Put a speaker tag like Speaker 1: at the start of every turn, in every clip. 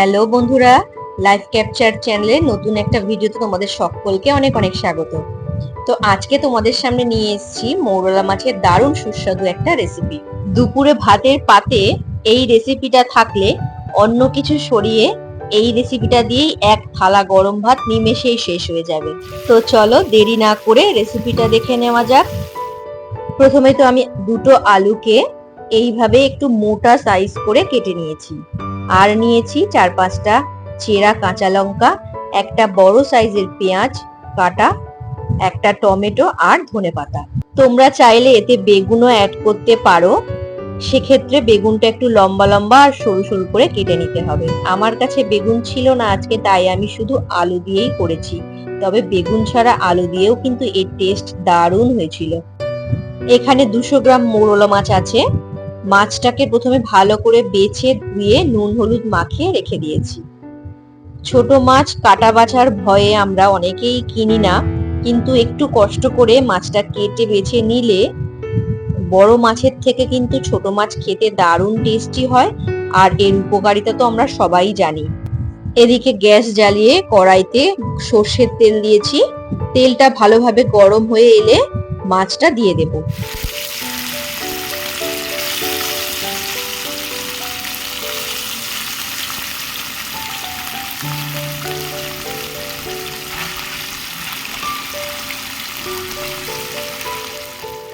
Speaker 1: Hello বন্ধুরা life capture চ্যানেলে নতুন একটা ভিডিওতে তোমাদের সকলকে অনেক অনেক স্বাগত। তো আজকে তোমাদের সামনে নিয়ে এসেছি মৌরলা মাছের দারুণ সুস্বাদু একটা রেসিপি দুপুরে ভাতের পাতে এই রেসিপিটা থাকলে অন্য কিছু সরিয়ে এই রেসিপিটা দিয়েই এক থালা গরম ভাত নিমেষেই শেষ হয়ে যাবে। তো চলো দেরি না করে রেসিপিটা দেখে নেওয়া যাক। প্রথমে তো আমি দুটো আলুকে এইভাবে একটু মোটা সাইজ করে কেটে নিয়েছি। আর নিয়েছি চার পাঁচটা চেরা কাঁচা লঙ্কা, একটা বড় সাইজের পেঁয়াজ কাটা, একটা টমেটো আর ধনেপাতা তোমরা চাইলে এতে বেগুনও অ্যাড করতে পারো। সেক্ষেত্রে বেগুনটা একটু লম্বা লম্বা আর সরু সরু করে কেটে নিতে হবে। আমার কাছে বেগুন ছিল না আজকে, তাই আমি শুধু আলু দিয়েই করেছি। তবে বেগুন ছাড়া আলু দিয়েও কিন্তু এর টেস্ট দারুণ হয়েছিল। এখানে দুশো গ্রাম মোরলা মাছ আছে। মাছটাকে প্রথমে ভালো করে বেছে ধুয়ে নুন হলুদ মাখিয়ে রেখে দিয়েছি। ছোট মাছ কাটা বাছার ভয়ে আমরা অনেকেই কিনি না, কিন্তু একটু কষ্ট করে মাছটা কেটে বেছে নিলে বড় মাছের থেকে কিন্তু ছোট মাছ খেতে দারুণ টেস্টি হয়, আর এর উপকারিতা তো আমরা সবাই জানি। এদিকে গ্যাস জ্বালিয়ে কড়াইতে সর্ষের তেল দিয়েছি। তেলটা ভালোভাবে গরম হয়ে এলে মাছটা দিয়ে দেবো।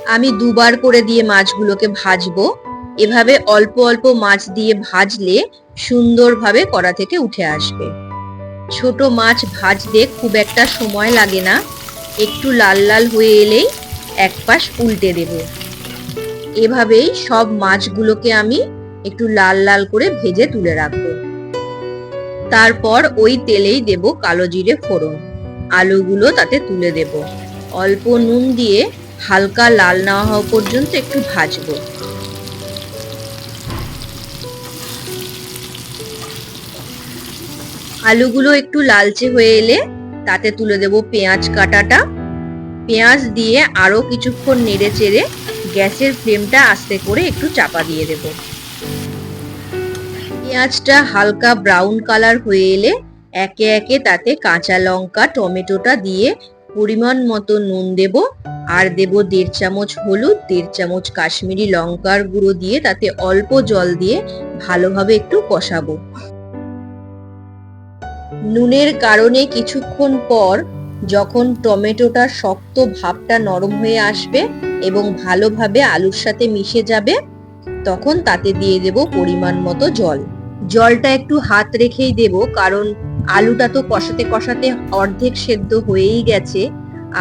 Speaker 1: আমি দুবার করে দিয়ে মাছগুলোকে ভাজবো। এভাবে অল্প অল্প মাছ দিয়ে ভাজলে সুন্দরভাবে কড়া থেকে উঠে আসবে। ছোট মাছ ভাজতে খুব একটা সময় লাগে না। একটু লাল লাল হয়ে এলেই এক পাশ উল্টে দেব। এভাবেই সব মাছগুলোকে আমি একটু লাল লাল করে ভেজে তুলে রাখব। তারপর ওই তেলেই দেব কালো জিরে ফোড়ন। আলুগুলো তাতে তুলে দেব। অল্প নুন দিয়ে হালকা লাল না হওয়া পর্যন্ত একটু ভাজবো। আলুগুলো একটু লালচে হয়ে এলে তাতে তুলে দেব পেঁয়াজ কাটাটা। পেঁয়াজ দিয়ে আরও কিছুক্ষণ নেড়ে চেড়ে গ্যাসের ফ্লেমটা আস্তে করে একটু চাপা দিয়ে দেব। পেঁয়াজটা হালকা ব্রাউন কালার হয়ে এলে একে একে তাতে কাঁচা লঙ্কা, টমেটোটা দিয়ে পরিমাণ মতো নুন দেব, আর দেব দেড় চামচ হলুদ, দেড় চামচ কাশ্মীরি লঙ্কার গুঁড়ো দিয়ে তাতে অল্প জল দিয়ে ভালোভাবে একটু কষাবো। নুনের কারণে কিছুক্ষণ পর যখন টমেটোটা শক্ত ভাবটা নরম হয়ে আসবে এবং ভালোভাবে আলুর সাথে মিশে যাবে, তখন তাতে দিয়ে দেব পরিমাণ মতো জল। জলটা একটু হাত রেখেই দেব, কারণ আলুটা তো কষাতে কষাতে অর্ধেক সেদ্ধ হয়েই গেছে,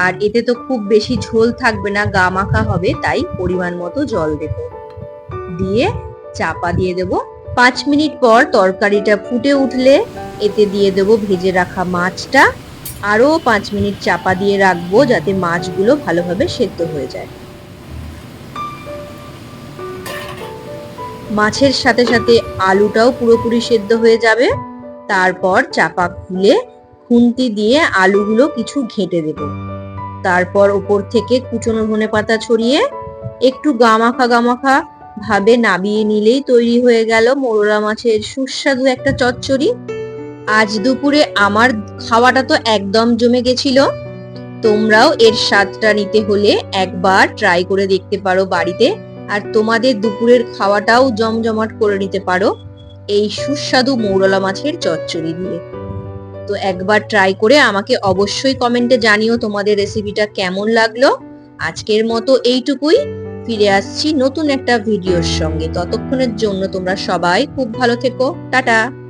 Speaker 1: আর এতে তো খুব বেশি ঝোল থাকবে না, গা মাখা হবে, তাই পরিমাণ মতো জল দেব। দিয়ে চাপা দিয়ে দেব। পাঁচ মিনিট পর তরকারিটা ফুটে উঠলে এতে দিয়ে দেব ভেজে রাখা মাছটা। আরও পাঁচ মিনিট চাপা দিয়ে রাখব যাতে মাছগুলো ভালোভাবে সেদ্ধ হয়ে যায়। মাছের সাথে সাথে আলুটাও পুরোপুরি সেদ্ধ হয়ে যাবে। তারপর চাপা খুলে খুন্তি দিয়ে আলুগুলো কিছু ঘেঁটে দেব। তারপর ওপর থেকে কুচনো ধনে পাতা ছড়িয়ে একটু গামাখা গামাখা ভাবে নাবিয়ে নিলেই তৈরি হয়ে গেল মোরলা মাছের সুস্বাদু একটা চচ্চড়ি। আজ দুপুরে আমার খাওয়াটা তো একদম জমে গেছিল। তোমরাও এর স্বাদটা নিতে হলে একবার ট্রাই করে দেখতে পারো বাড়িতে। আর তোমাদের দুপুরের খাওয়াটাও জমজমাট করে নিতে পারো। এই সুস্বাদু মৌরলা মাছের চচ্চড়ি দিয়ে। তো একবার ট্রাই করে আমাকে অবশ্যই কমেন্টে জানিও তোমাদের রেসিপিটা কেমন লাগল। আজকের মতো এইটুকুই। ফিরে আসছি নতুন একটা ভিডিওর সঙ্গে। ততক্ষণের জন্য তোমরা সবাই খুব ভালো থেকো। টাটা!